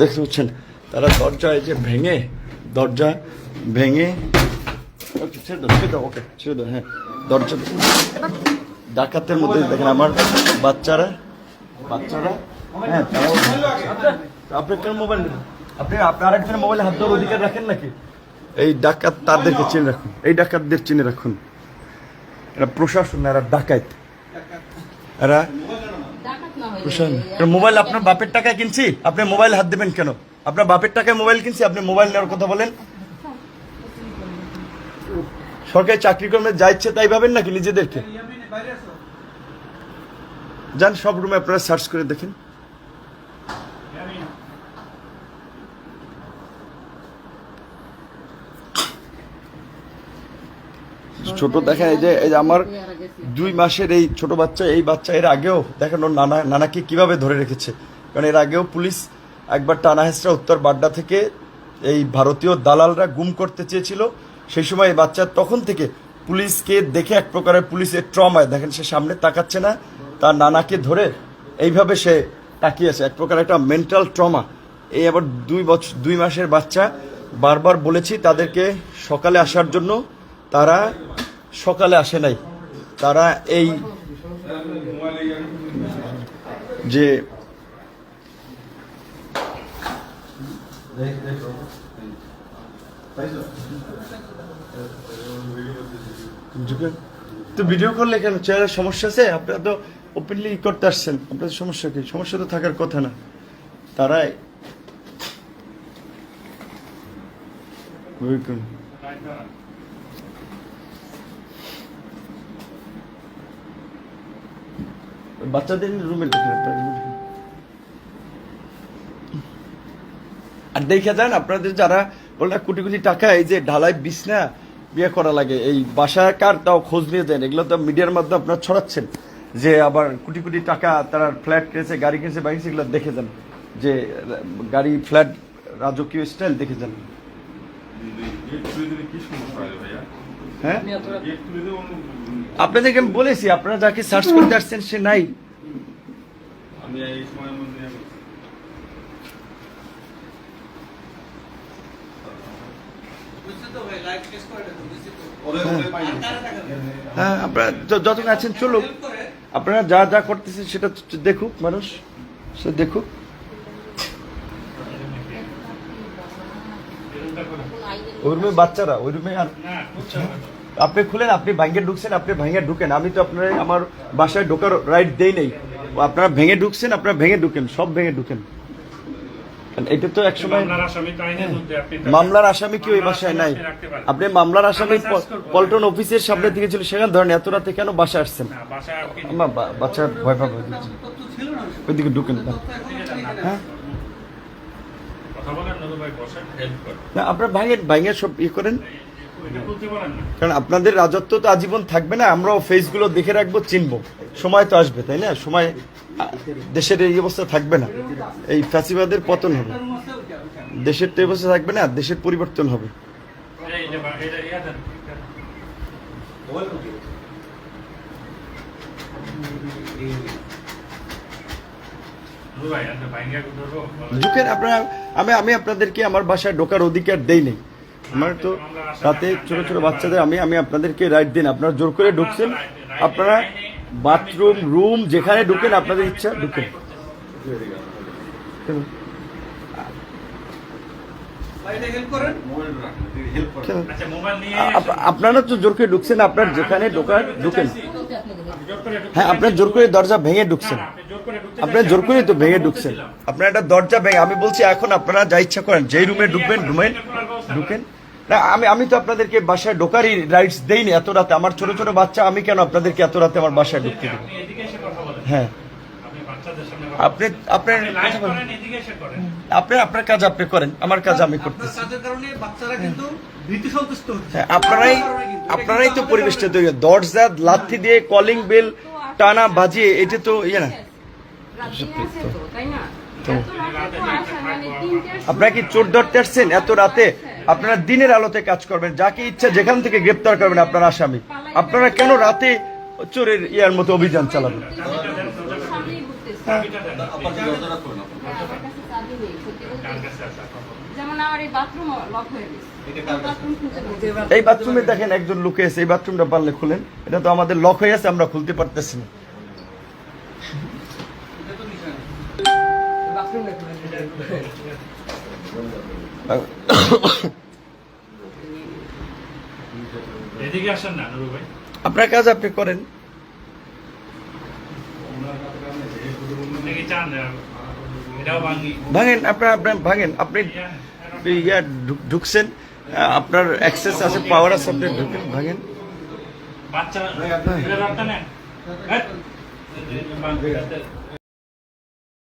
দেখতে পাচ্ছেন, তারা দরজা এই যে ভেঙে, দরজা ভেঙে ছেড়ে ওকে, ছেড়ে হ্যাঁ দরজা ডাকাতের মধ্যে দেখেন আমার বাচ্চারা বাচ্চারা হ্যাঁ আপনি মোবাইল আপনি আপনি আরেকজনের মোবাইলে হাত এই ডাকাত রাখুন, এই ডাকাতদের রাখুন। এরা প্রশাসন, এরা ডাকাত। এরা মোবাইল আপনার বাপের টাকায় কিনছি, আপনি মোবাইল হাত দেবেন কেন? আপনার বাপের টাকায় মোবাইল কিনছি, আপনি মোবাইল নেওয়ার কথা বলেন। সরকারি চাকরি কর্মে যা ইচ্ছে তাই ভাবেন নাকি নিজেদেরকে? যান, সব রুমে আপনারা সার্চ করে দেখেন। ছোট দেখা এই যে এই যে আমার দুই মাসের এই ছোট বাচ্চা, এই বাচ্চা এর আগেও দেখেন ওর নানা, নানাকে কীভাবে ধরে রেখেছে। কারণ এর আগেও পুলিশ একবার টানা হেসরা উত্তর বাড্ডা থেকে এই ভারতীয় দালালরা গুম করতে চেয়েছিল। সেই সময় এই বাচ্চা তখন থেকে পুলিশকে দেখে এক প্রকারের পুলিশের ট্রমায়, দেখেন সে সামনে তাকাচ্ছে না, তার নানাকে ধরে এইভাবে সে তাকিয়েছে এক প্রকার একটা মেন্টাল ট্রমা এই আবার দুই বছর, দুই মাসের বাচ্চা, বারবার বলেছি তাদেরকে সকালে আসার জন্য তারা সকালে আসে নাই। তারা এই যে তো ভিডিও করলে কেন চেহারার সমস্যা আছে? আপনারা তো ওপেনলি করতে আসছেন। আপনাদের সমস্যা কি? সমস্যা তো থাকার কথা না। তারাই বাচ্চাদের রুমে। আর দেখে যান, আপনাদের যারা বলে কোটি কোটি টাকা এই যে ঢালাই বিছনা বিয়ে করা লাগে, এই বাসা কার তাও খোঁজ নিয়ে দেন এগুলো তো মিডিয়ার মাধ্যমে আপনারা ছড়াচ্ছেন। যে আবার কোটি কোটি টাকা তারা ফ্ল্যাট কিনেছে, গাড়ি কিনেছে বাইক এগুলো দেখে যান। যে, গাড়ি, ফ্ল্যাট, রাজকীয় স্টাইল দেখে যান গেট খুলে দিলে কি সমস্যা হয়? হ্যাঁ আপনাদেরকে আমি বলেছি আপনারা যাকে সার্চ করতে আসছেন সে নাই। পাইনি। হ্যাঁ আপনারা যতক্ষণ আছেন চলুক। আপনারা যা যা করতেছেন সেটা দেখুক মানুষ সে দেখুক। ওই রুমে বাচ্চারা ওই রুমে আর আপনি খুলেন আপনি ভাঙ্গে ঢুকছেন আপনি ভেঙে ঢুকেন। আমি তো আপনার আমার বাসায় ঢোকার রাইট দেই নেই। আপনারা ভেঙে ঢুকছেন আপনারা ভেঙে ঢুকেন সব ভেঙে ঢুকেন। এটা তো একসময় মামলার আসামি কি ওই বাসায় নাই। আপনি মামলার আসামি। পল্টন অফিসের সামনে থেকে ছিল সেখানে ধরেন এত রাতে কেন বাসায় আসছেন? বাচ্চা ভয় পাবে। ওইদিকে ঢুকেন। হ্যাঁ কথা বলেন নদু ভাই বসেন হেল্প করেন না আপনার ভাঙে ভাঙে সব ইয়ে করেন। কারণ আপনাদের রাজত্ব তো আজীবন থাকবে না আমরাও ফেসগুলো দেখে রাখব চিনবো। সময় তো আসবে তাই না? সময় দেশের এই অবস্থা থাকবে না। এই ফ্যাসিবাদের পতন হবে। দেশের তো অবস্থা থাকবে না দেশের পরিবর্তন হবে। এই যে বা- এটা দেন। নদু ভাই আপনি ভাইঙ্গা ধরবো ঢুকেন আপনারা আমি আমি আপনাদেরকে আমার বাসায় ঢোকার অধিকার দেই নেই। আমার তো রাতে ছোট ছোট বাচ্চাদের আমি আমি আপনাদেরকে রাইট দিন আপনারা জোর করে ঢুকছেন। আপনারা বাথরুম রুম যেখানে ঢুকেন আপনাদের ইচ্ছা ঢুকেন। মোবাইল রাখেন হেল্প করেন আচ্ছা মোবাইল নিয়ে আপ- আপনারা তো জোর করে ঢুকছেন আপনার যেখানে ঢোকার ঢুকেন। জোর করে ঢুকতে হ্যাঁ আপনার জোর করে দরজা ভেঙে ঢুকছেন। আপনি জোর করে আপনার জোর করে তো ভেঙে ঢুকছেন। আপনার একটা দরজা ভেঙে আমি বলছি এখন আপনারা যা ইচ্ছা করেন যেই রুমে ঢুকবেন ঢুমেন ঢুকেন। না আমি আমি তো আপনাদেরকে বাসায় ঢোকারই রাইটস দেইনি এত রাতে আমার ছোট ছোট বাচ্চা আমি কেন আপনাদেরকে এত রাতে আমার বাসায় ঢুকতে দেবো? আপনি এদিকে এসে কথা বলেন। হ্যাঁ। আপনি আপনি আপনার আপনি আপনার কাজ আপনি করেন আমার কাজ আমি করতেছি। কাজের কারণে বাচ্চারা কিন্তু ভীতি সন্তুষ্ট হচ্ছে। হ্যাঁ, আপনারাই আপনারাই তো পরিবেশটা তৈরি। দরজা লাথি দিয়ে কলিং বেল টানা বাজিয়ে এটা তো ইয়ে না। আপনারা কি চোর ধরতে আসছেন? এত রাতে আপনারা দিনের আলোতে কাজ করবেন, যাকে ইচ্ছা যেখান থেকে গ্রেপ্তার করবেন আপনার আসামি। আপনারা কেন রাতে চোরের ইয়ার মতো অভিযান চালাবেন? এই বাথরুমে দেখেন একজন লোকে এসে এই বাথরুমটা পারলে খুলেন। এটা তো আমাদের লক হয়ে আছে, আমরা খুলতে পারতেছি না। আপনার কাজ আপনি করেন। ভাঙেন আপনার আপনার ভাঙেন আপনি ইয়া ঢুকছেন আপনার অ্যাক্সেস আছে পাওয়ার আছে আপনি ঢুকেন ভাঙেন। বাচ্চা